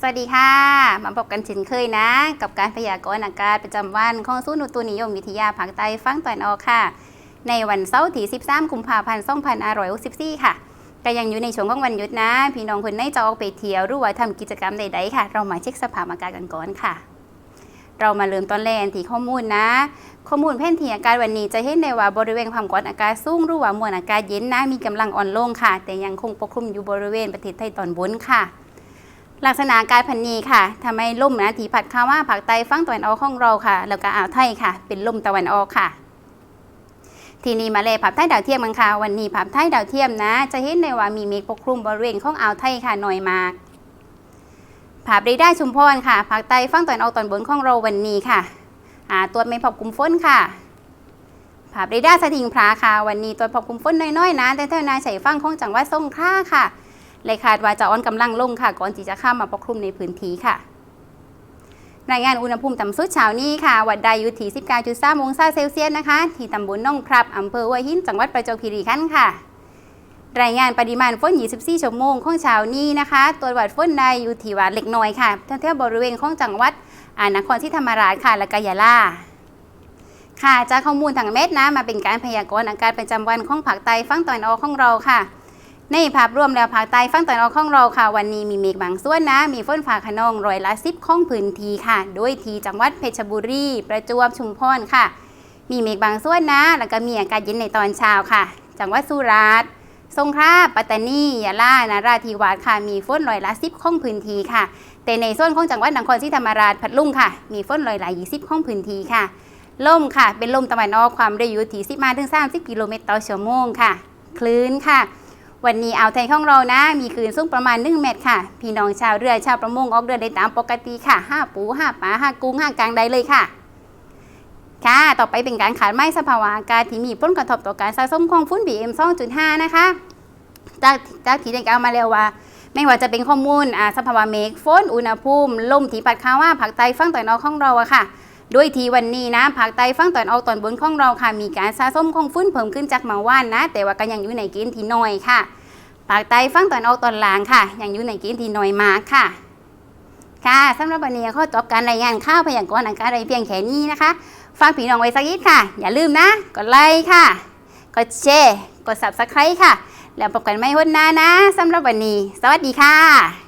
สวัสดีค่ะ มาพบกันเช่นเคยนะ กับการพยากรณ์อากาศประจำวันของศูนย์อุตุนิยมวิทยาภาคใต้ฟังตะวันออกค่ะ ในวันเสาร์ที่ 13 กุมภาพันธ์2564 ค่ะก็ยังอยู่ในช่วงของวันหยุดนะ พี่น้องคนไหนจะออกไปเที่ยวหรือว่าทำกิจกรรมใดๆค่ะ เรามาเช็คสภาพอากาศกันก่อนค่ะ เรามาเริ่มต้นแรกที่ข้อมูลนะ ข้อมูลแผนที่อากาศวันนี้จะเห็นได้ว่าบริเวณความกดอากาศสูงหรือว่ามวลอากาศเย็นนะมีกำลังอ่อนลงค่ะ แต่ยังคงปกคลุมอยู่บริเวณประเทศไทยตอนบนค่ะ ลักษณะกาศพันนีค่ะทำให้ลมนะที่พัดเข้ามาภาคใต้ฝั่งตะวันออกของเราค่ะ แล้วก็อ่าวไทยค่ะ เป็นลมตะวันออกค่ะทีนี้มาเลยภาพไทยดาวเทียมกันค่ะ วันนี้ภาพไทยดาวเทียมนะ จะเห็นได้ว่ามีเมฆปกคลุมบริเวณของอ่าวไทยค่ะหน่อยมากภาพเรดาร์ชุมพรค่ะภาคใต้ฝั่งตะวันออกตอนบนของเราวันนี้ค่ะตัวเมฆพบกลุ่มฝนค่ะภาพเรดาร์สถิงพราค่ะ วันนี้ตัวพบกลุ่มฝนน้อยๆนะแต่เท่านาใส่ฟังของจังหวัดสงขลาค่ะ เลยคาดว่าจะอ่อนกำลังลงค่ะก่อนที่จะข้ามมาปกคลุมในพื้นที่ค่ะรายงานอุณหภูมิต่ำสุดเช้านี้ค่ะ วัดได้อยู่ที่ 19.3 องศาเซลเซียสนะคะ ที่ตำบลน่องพรับอำเภอหัวหิน จังหวัดประจวบคีรีขันธ์ค่ะ รายงานปริมาณฝน 24 ชั่วโมงของเช้านี้นะคะ ตัววัดฝนได้อยู่ที่วัดเล็กน้อยค่ะแถวๆบริเวณของจังหวัดอ่านครศรีธรรมราชค่ะ และกายาลาค่ะจากข้อมูลทางเม็ดนะ มาเป็นการพยากรณ์อากาศประจำวันของภาคใต้ฝั่งตะวันออกของเราค่ะ ในภาพรวมแล้วภาคใต้ฝั่งตะวันออกของเราค่ะ วันนี้มีเมฆบางส่วนนะ มีฝนฟ้าขนองร้อยละสิบของพื้นที่ค่ะ โดยที่จังหวัดเพชรบุรี ประจวบชุมพรค่ะ มีเมฆบางส่วนนะ แล้วก็มีอากาศเย็นในตอนเช้าค่ะ จังหวัดสุราษฎร์สงขลาปัตตานียะลานราธิวาสค่ะ มีฝนร้อยละสิบของพื้นที่ค่ะ แต่ในส่วนของจังหวัดนครศรีธรรมราชพัทลุงค่ะ มีฝนร้อยละยี่สิบของพื้นที่ค่ะ ลมค่ะ เป็นลมตะวันออกความเร็วอยู่ที่10มาถึง30กิโลเมตรต่อชั่วโมงค่ะ คลื่นค่ะ วันนี้อ่าวไทยของเรานะ มีคลื่นสูงประมาณ 1 เมตรค่ะ พี่น้องชาวเรือชาวประมงออกเรือได้ตามปกติค่ะห้าปูห้าปลาห้ากุ้งห้ากลางได้เลยค่ะ ค่ะ ต่อไปเป็นการขาดไม้สภาวะอากาศที่มีผลกระทบต่อการสะสมของฝุ่น PM 2.5 นะคะจากจากที่ได้กล่าวมาแล้วว่า ไม่ว่าจะเป็นข้อมูลอ่าสภาวะเมฆฝนอุณหภูมิลมที่พัดเข้าว่าภาคใต้ฝั่งตะวันออกของเราอะค่ะ โดยทีวันนี้นะภาคใต้ฝั่งตะวันออกตอนบนของเราค่ะมีการสะสมของฝุ่นเพิ่มขึ้นจากเมื่อวานนะ แต่ว่าก็ยังอยู่ในเกณฑ์ที่น้อยค่ะภาคใต้ฝั่งตะวันออกตอนล่างค่ะ ยังอยู่ในเกณฑ์ที่น้อยมากค่ะ ค่ะสำหรับวันนี้ข้อจบการรายงานข่าวพยากรณ์อากาศอะไรเพียงแค่นี้นะคะฝากพี่น้องไว้สักนิดค่ะ อย่าลืมนะ กดไลค์ค่ะ กดแชร์ กด subscribe ค่ะ แล้วพบกันใหม่วันหน้านะสำหรับวันนี้ สวัสดีค่ะ